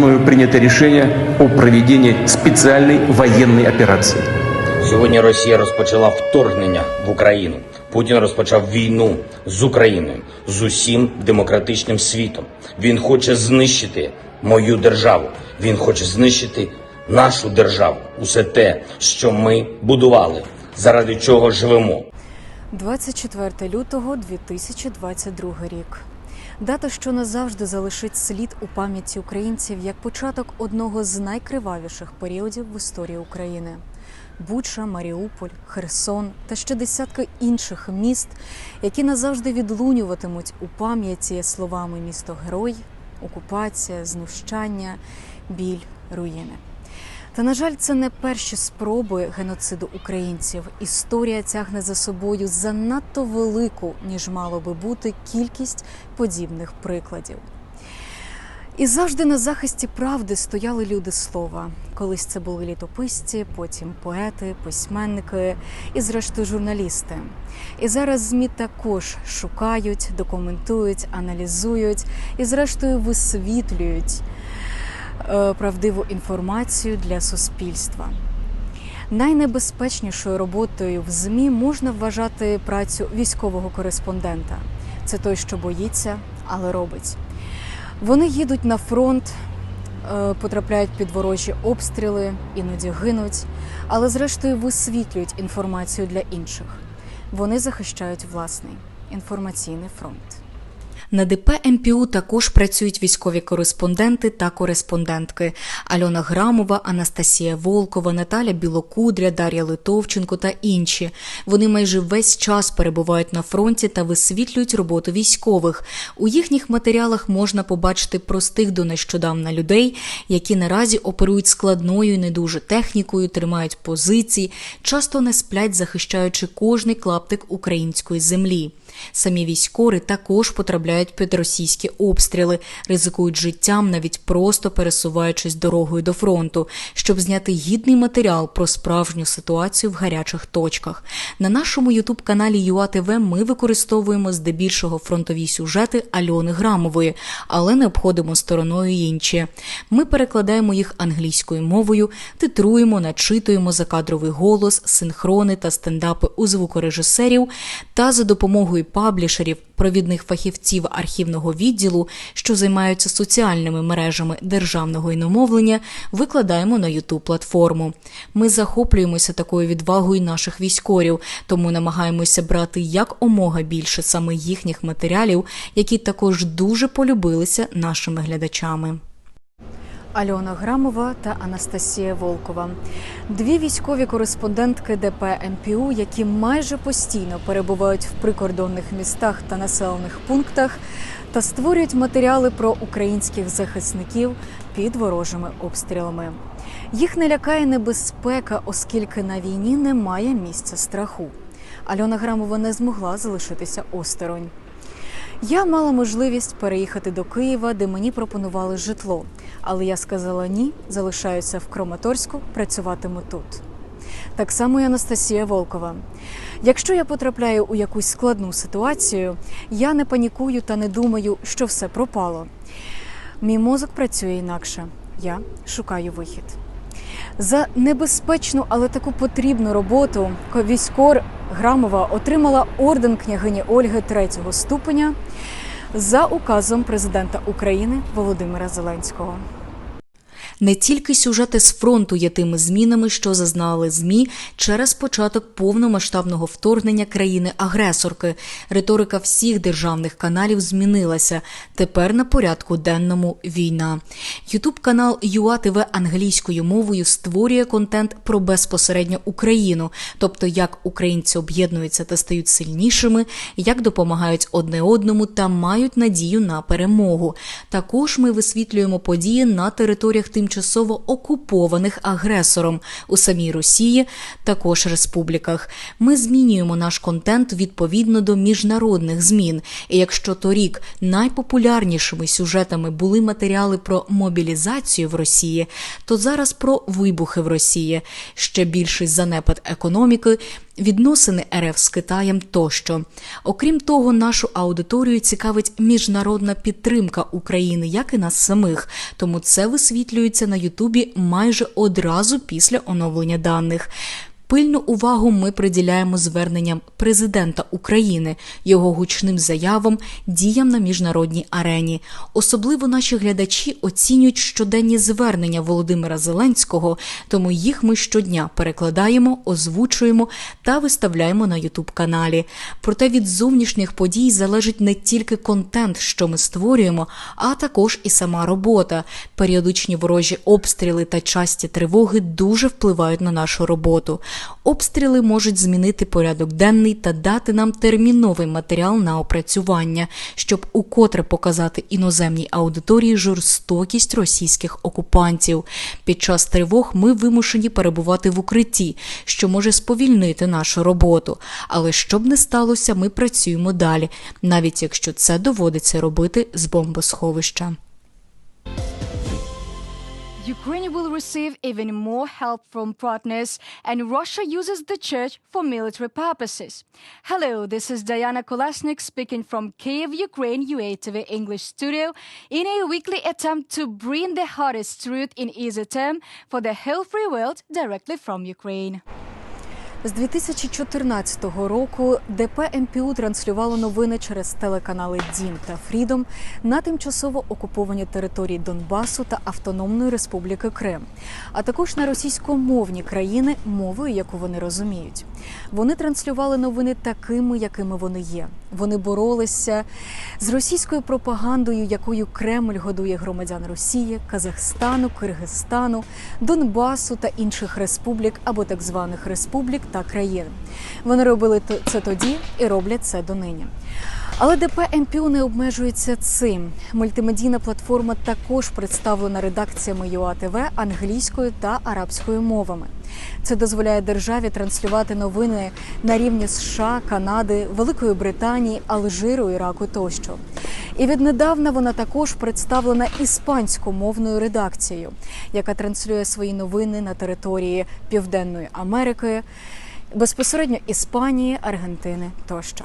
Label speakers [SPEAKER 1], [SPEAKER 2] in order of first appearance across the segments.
[SPEAKER 1] мною принято решение о проведении специальной военной операции.
[SPEAKER 2] Сьогодні Росія розпочала вторгнення в Україну. Путін розпочав війну з Україною, з усім демократичним світом. Він хоче знищити мою державу. Він хоче знищити нашу державу. Усе те, що ми будували, заради чого живемо.
[SPEAKER 3] 24 лютого 2022 рік. Дата, що назавжди залишить слід у пам'яті українців як початок одного з найкривавіших періодів в історії України. Буча, Маріуполь, Херсон та ще десятки інших міст, які назавжди відлунюватимуть у пам'яті словами місто герой, окупація, знущання, біль, руїни. Та на жаль, це не перші спроби геноциду українців. Історія тягне за собою занадто велику, ніж мало би бути кількість подібних прикладів. І завжди на захисті правди стояли люди слова. Колись це були літописці, потім поети, письменники і, зрештою, журналісти. І зараз ЗМІ також шукають, документують, аналізують і, зрештою, висвітлюють правдиву інформацію для суспільства. Найнебезпечнішою роботою в ЗМІ можна вважати працю військового кореспондента. Це той, що боїться, але робить. Вони їдуть на фронт, е, потрапляють під ворожі обстріли, іноді гинуть, але зрештою висвітлюють інформацію для інших. Вони захищають власний інформаційний фронт. На ДП МПУ також працюють військові кореспонденти та кореспондентки Альона Грамова, Анастасія Волкова, Наталя Білокудря, Дар'я Литовченко та інші. Вони майже весь час перебувають на фронті та висвітлюють роботу військових. У їхніх матеріалах можна побачити простих до нещодавна людей, які наразі оперують складною і не дуже технікою, тримають позиції, часто не сплять, захищаючи кожний клаптик української землі. Самі військові також потрапляють під російські обстріли, ризикують життям, навіть просто пересуваючись дорогою до фронту, щоб зняти гідний матеріал про справжню ситуацію в гарячих точках. На нашому ютуб-каналі ЮАТВ ми використовуємо здебільшого фронтові сюжети Альони Грамової, але не обходимо стороною інші. Ми перекладаємо їх англійською мовою, титруємо, начитуємо закадровий голос, синхрони та стендапи у звукорежисерів та за допомогою паблішерів, провідних фахівців архівного відділу, що займаються соціальними мережами державного іномовлення, викладаємо на youtube платформу. Ми захоплюємося такою відвагою наших військових, тому намагаємося брати як омога більше саме їхніх матеріалів, які також дуже полюбилися нашими глядачами. Альона Грамова та Анастасія Волкова дві військові кореспондентки ДП МПУ, які майже постійно перебувають в прикордонних містах та населених пунктах та створюють матеріали про українських захисників під ворожими обстрілами. Їх не лякає небезпека, оскільки на війні немає місця страху. Альона Грамова не змогла залишитися осторонь. Я мала можливість переїхати до Києва, де мені пропонували житло. Але я сказала ні, залишаюся в Краматорську, працюватиму тут. Так само і Анастасія Волкова. Якщо я потрапляю у якусь складну ситуацію, я не панікую та не думаю, що все пропало. Мій мозок працює інакше. Я шукаю вихід. За небезпечну, але таку потрібну роботу Ковіськор Грамова отримала орден княгині Ольги третього ступеня за указом президента України Володимира Зеленського. Не тільки сюжети з фронту є тими змінами, що зазнали змі через початок повномасштабного вторгнення країни-агресорки. Риторика всіх державних каналів змінилася. Тепер на порядку денному війна. Ютуб канал ЮАТВ англійською мовою створює контент про безпосередньо Україну, тобто як українці об'єднуються та стають сильнішими, як допомагають одне одному та мають надію на перемогу. Також ми висвітлюємо події на територіях тимчасово окупованих агресором у самій Росії, також республіках. Ми змінюємо наш контент відповідно до міжнародних змін. І якщо торік найпопулярнішими сюжетами були матеріали про мобілізацію в Росії, то зараз про вибухи в Росії. Ще більший занепад економіки, відносини РФ з Китаєм тощо. Окрім того, нашу аудиторію цікавить міжнародна підтримка України, як і нас самих. Тому це висвітлюється на Ютубі майже одразу після оновлення даних. Пильну увагу ми приділяємо зверненням президента України, його гучним заявам, діям на міжнародній арені. Особливо наші глядачі оцінюють щоденні звернення Володимира Зеленського, тому їх ми щодня перекладаємо, озвучуємо та виставляємо на Ютуб каналі. Проте від зовнішніх подій залежить не тільки контент, що ми створюємо, а також і сама робота. Періодичні ворожі обстріли та часті тривоги дуже впливають на нашу роботу. Обстріли можуть змінити порядок денний та дати нам терміновий матеріал на опрацювання, щоб укотре показати іноземній аудиторії жорстокість російських окупантів. Під час тривог ми вимушені перебувати в укритті, що може сповільнити нашу роботу. Але щоб не сталося, ми працюємо далі, навіть якщо це доводиться робити з бомбосховища.
[SPEAKER 4] Ukraine will receive even more help from partners, and Russia uses the church for military purposes. Hello, this is Diana Kolesnik speaking from Kiev, Ukraine, UATV English studio, in a weekly attempt to bring the hottest truth in easy term for the whole free world directly from Ukraine.
[SPEAKER 5] З 2014 року ДП МПУ транслювало новини через телеканали Дім та Фрідом на тимчасово окуповані території Донбасу та Автономної Республіки Крим, а також на російськомовні країни мовою, яку вони розуміють. Вони транслювали новини такими, якими вони є. Вони боролися з російською пропагандою, якою Кремль годує громадян Росії, Казахстану, Киргизстану, Донбасу та інших республік або так званих республік та країн. Вони робили це тоді і роблять це донині. Але ДП МПУ не обмежується цим. Мультимедійна платформа також представлена редакціями ЮАТВ англійською та арабською мовами. Це дозволяє державі транслювати новини на рівні США, Канади, Великої Британії, Алжиру, Іраку тощо. І віднедавна вона також представлена іспанськомовною редакцією, яка транслює свої новини на території Південної Америки, безпосередньо Іспанії, Аргентини тощо.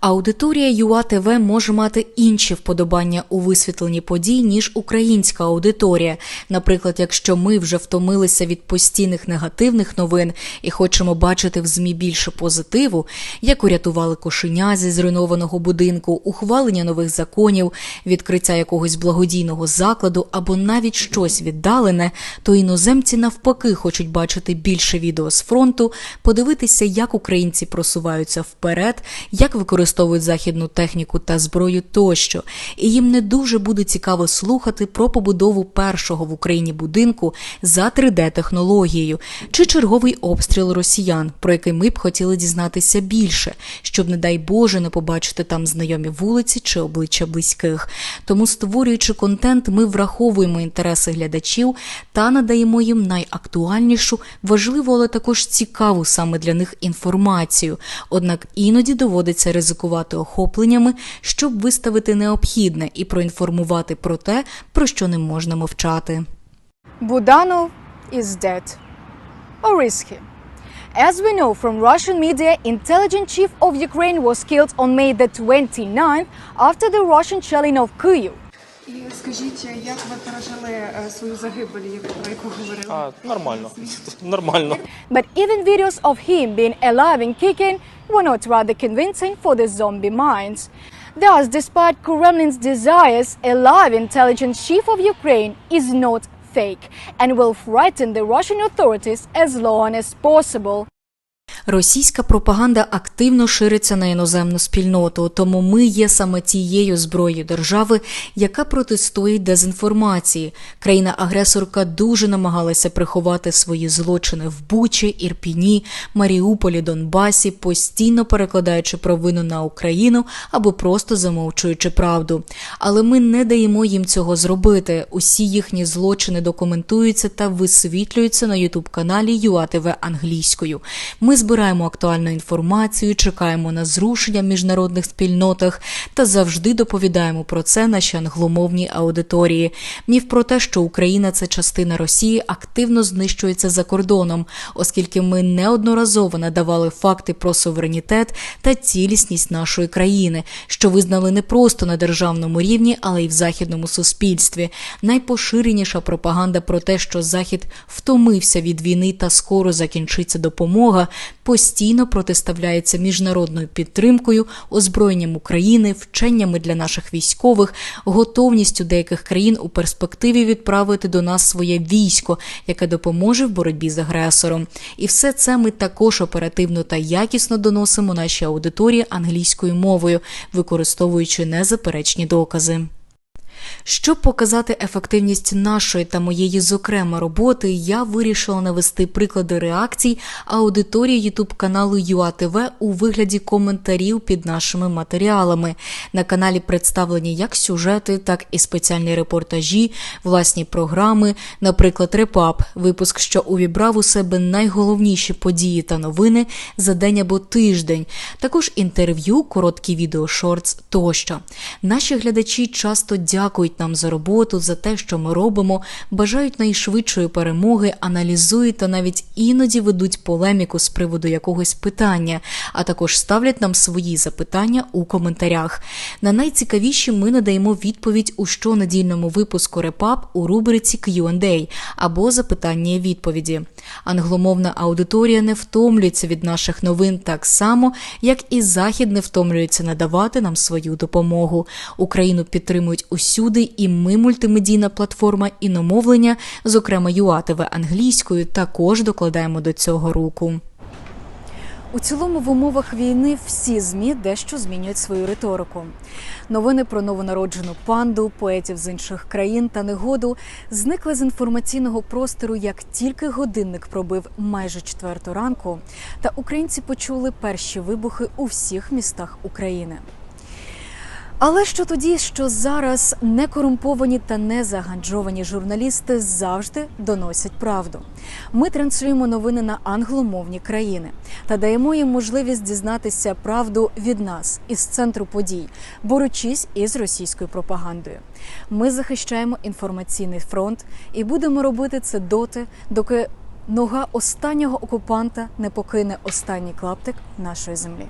[SPEAKER 3] Аудиторія ЮАТВ може мати інші вподобання у висвітленні подій, ніж українська аудиторія. Наприклад, якщо ми вже втомилися від постійних негативних новин і хочемо бачити в ЗМІ більше позитиву, як урятували кошеня зі зруйнованого будинку, ухвалення нових законів, відкриття якогось благодійного закладу або навіть щось віддалене, то іноземці навпаки хочуть бачити більше відео з фронту, подивитися, як українці просуваються вперед, як використовують західну техніку та зброю тощо. І їм не дуже буде цікаво слухати про побудову першого в Україні будинку за 3D-технологією чи черговий обстріл росіян, про який ми б хотіли дізнатися більше, щоб, не дай Боже, не побачити там знайомі вулиці чи обличчя близьких. Тому, створюючи контент, ми враховуємо інтереси глядачів та надаємо їм найактуальнішу, важливу, але також цікаву саме для них інформацію. Однак іноді доводиться ризикувати охопленнями, щоб виставити необхідне і проінформувати про те, про що не можна мовчати.
[SPEAKER 4] Budanov is dead. Or is he? As we know from Russian media, intelligence chief of Ukraine was killed on May the 29th after the Russian shelling of Kyiv.
[SPEAKER 6] І скажіть, як ви пережили е, свою загибель, яку- про яку говорили?
[SPEAKER 7] А, нормально. Нормально.
[SPEAKER 4] But even videos of him being alive and kicking were not rather convincing for the zombie minds. Thus, despite Kremlin's desires, a live intelligence chief of Ukraine is not fake and will frighten the Russian authorities as long as possible.
[SPEAKER 3] Російська пропаганда активно шириться на іноземну спільноту, тому ми є саме тією зброєю держави, яка протистоїть дезінформації. Країна-агресорка дуже намагалася приховати свої злочини в Бучі, Ірпіні, Маріуполі, Донбасі, постійно перекладаючи провину на Україну або просто замовчуючи правду. Але ми не даємо їм цього зробити. Усі їхні злочини документуються та висвітлюються на ютуб каналі ЮАТВ англійською. Ми збираємо збираємо актуальну інформацію, чекаємо на зрушення в міжнародних спільнотах та завжди доповідаємо про це нашій англомовній аудиторії. Міф про те, що Україна це частина Росії, активно знищується за кордоном, оскільки ми неодноразово надавали факти про суверенітет та цілісність нашої країни, що визнали не просто на державному рівні, але й в західному суспільстві. Найпоширеніша пропаганда про те, що Захід втомився від війни та скоро закінчиться допомога, постійно протиставляється міжнародною підтримкою, озброєнням України, вченнями для наших військових, готовністю деяких країн у перспективі відправити до нас своє військо, яке допоможе в боротьбі з агресором. І все це ми також оперативно та якісно доносимо нашій аудиторії англійською мовою, використовуючи незаперечні докази. Щоб показати ефективність нашої та моєї зокрема роботи, я вирішила навести приклади реакцій аудиторії ютуб каналу ЮАТВ у вигляді коментарів під нашими матеріалами. На каналі представлені як сюжети, так і спеціальні репортажі, власні програми, наприклад, Репап, випуск, що увібрав у себе найголовніші події та новини за день або тиждень. Також інтерв'ю, короткі відео шортс тощо. Наші глядачі часто дякують нам за роботу, за те, що ми робимо, бажають найшвидшої перемоги, аналізують та навіть іноді ведуть полеміку з приводу якогось питання, а також ставлять нам свої запитання у коментарях. На найцікавіші ми надаємо відповідь у щонедільному випуску Репап у рубриці Q&A або запитання і відповіді. Англомовна аудиторія не втомлюється від наших новин так само, як і Захід не втомлюється надавати нам свою допомогу. Україну підтримують усюди, і ми, мультимедійна платформа іномовлення, зокрема ЮАТВ англійською, також докладаємо до цього руку.
[SPEAKER 8] У цілому в умовах війни всі змі дещо змінюють свою риторику. Новини про новонароджену панду, поетів з інших країн та негоду зникли з інформаційного простору, як тільки годинник пробив майже четверту ранку, та українці почули перші вибухи у всіх містах України. Але що тоді, що зараз некорумповані та незаганджовані журналісти завжди доносять правду. Ми транслюємо новини на англомовні країни та даємо їм можливість дізнатися правду від нас із центру подій, борючись із російською пропагандою. Ми захищаємо інформаційний фронт і будемо робити це доти, доки нога останнього окупанта не покине останній клаптик нашої землі.